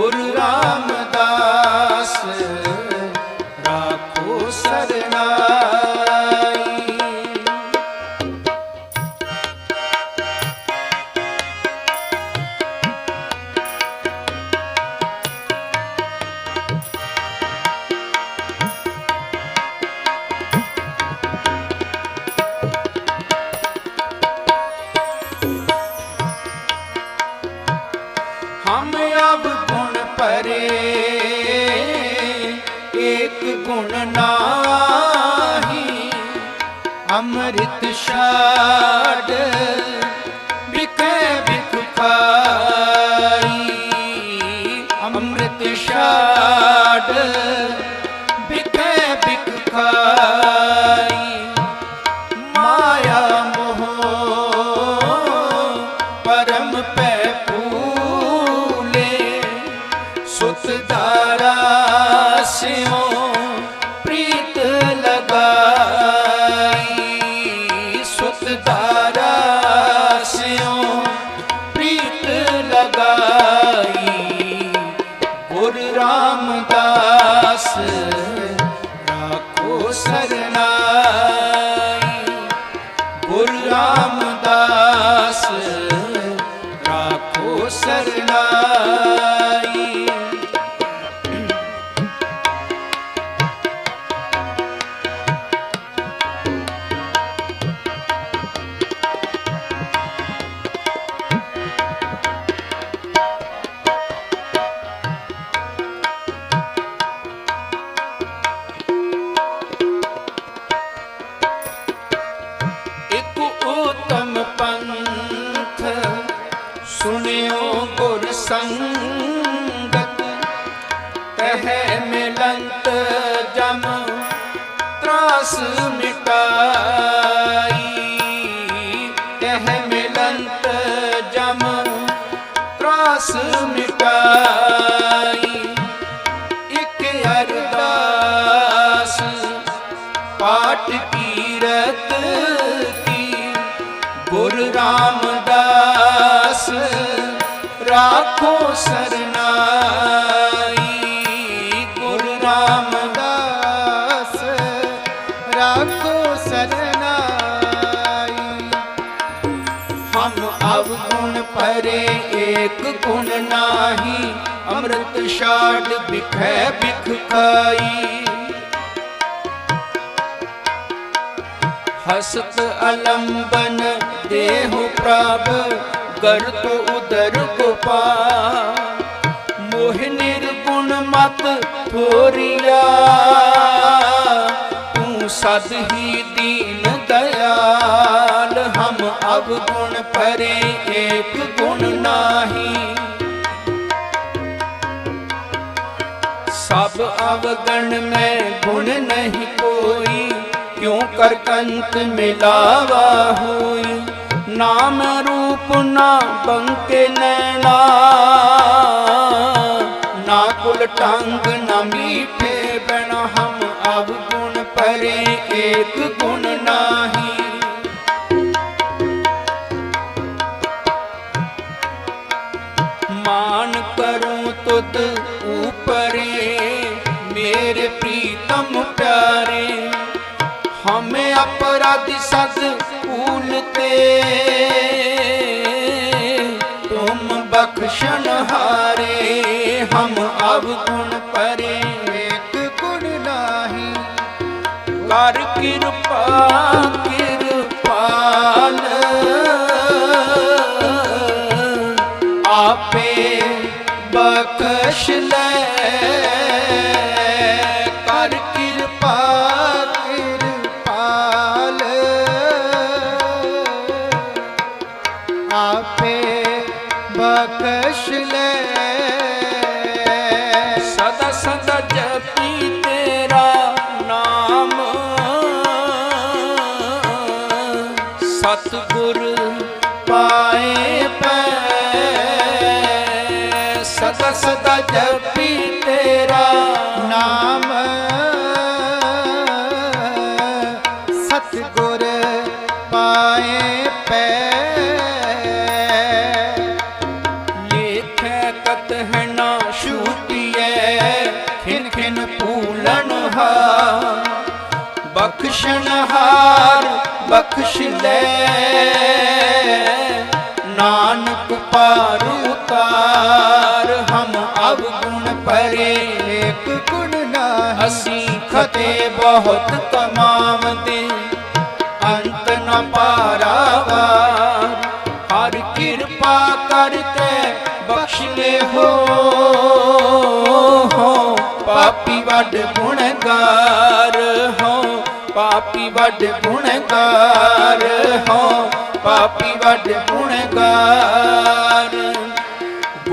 ਗੁਰੂ ਰਾਮਦਾਸ ਗੁਣ ਨਾਹੀ ਅੰਮ੍ਰਿਤ ਛਾੜ ਬਿਕੇ ਬਿਖ ਖਾਈ ਅੰਮ੍ਰਿਤ ਛਾੜ ਤਰਾਸ ਮਿਟਾਈ। ਇਕ ਅਰਦਾਸ ਪਾਠ ਕੀਰਤ ਕੀ? ਗੁਰ ਰਾਮਦਾਸ ਰਾਖੋ ਸਰਨਾਈ ਏਕ ਨਾਹੀ ਅੰਮ੍ਰਿਤ ਛਾੜ ਬਿਖੈ ਬਿਖ ਖਾਈ। ਹਸਤ ਅਲੰਬਨ ਦੇਹੁ ਪ੍ਰਭ ਗਰਤ ਉਦਰ ਗੋਪਾ ਮੋਹ ਨਿਰਗੁਣ ਮਤ ਥੋਰੀਆ, ਤੂੰ ਸਦ ਹੀ ਦੀ ਸਭ ਅਵਗੁਣ ਪਰੇ ਏਕ ਗੁਣ ਨਾਹੀ। ਸਭ ਅਵਗਣ ਮੈਂ ਗੁਣ ਨਹੀਂ ਕੋਈ, ਕਿਉ ਕਰ ਕੰਤ ਮਿਲਾਵਾ ਹੋਈ? ਨਾਮ ਰੂਪ ਨਾ ਬੰਕੇ ਨੈਣਾ ਨਾ ਕੁਲ ਟੰਗ ਨਾ ਮੀਠੇ ਬਣ ਹਮ ਅਵਗੁਣ ਪਰੇ ਏਕ ਗੁਣ ਨਾਹੀ। ਬਖਸ਼ਣ ਹਾਰੇ ਹਮ ਅਵਗੁਣ ਪਰੇ ਏਕ ਗੁਣ ਨਾਹੀ ਕਰ ਕਿਰਪਾ ਕਿਰਪਾਲ ਆਪੇ ਬਖਸ਼ ਲੈ ਜਪੀ ਤੇਰਾ ਨਾਮ। ਸਤਿਗੁਰ ਪਾਏ ਪੈ। ਲੇਖੈ ਕਤ ਹੈ ਨਾ ਛੂਟੀਐ, ਖਿਨ ਖਿਨ ਪੂਲਨ ਹਾ ਬਖਸ਼ਣ ਬਖਸ਼ ਲੈ। ਨਾਨਕ ਪਾਰ ਉਤਾਰ ਪਰੇ ਏਕ ਗੁਣ ਨਾਹੀ। ਅਸੀਂ ਖਤੇ ਬਹੁਤ ਕਮਾਵਦੇ, ਅੰਤ ਨ ਪਾਰਾਵਾਰ ਹਰ ਕਿਰਪਾ ਕਰਕੇ ਬਖਸ਼ ਲੈ ਹੋ ਹੋ। ਪਾਪੀ ਵੱਡ ਗੁਣਗਾਰ ਹੋ। ਪਾਪੀ ਵੱਡ ਗੁਣਗਾਰ ਹੋ। ਪਾਪੀ ਵੱਡ ਗੁਣਗਾਰ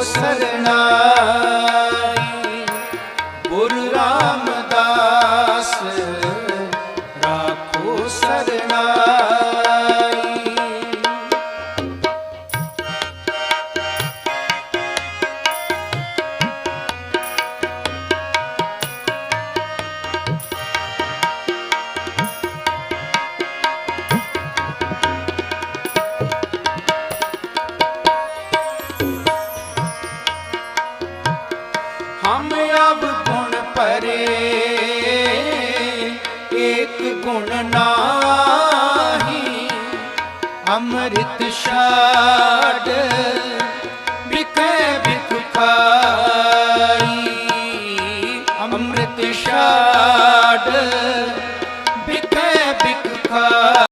ਰਾਖੋ ਏਕ ਗੁਣ ਨਾਹੀ ਅੰਮ੍ਰਿਤ ਛਾੜ ਬਿਕੇ ਅੰਮ੍ਰਿਤ ਛਾੜ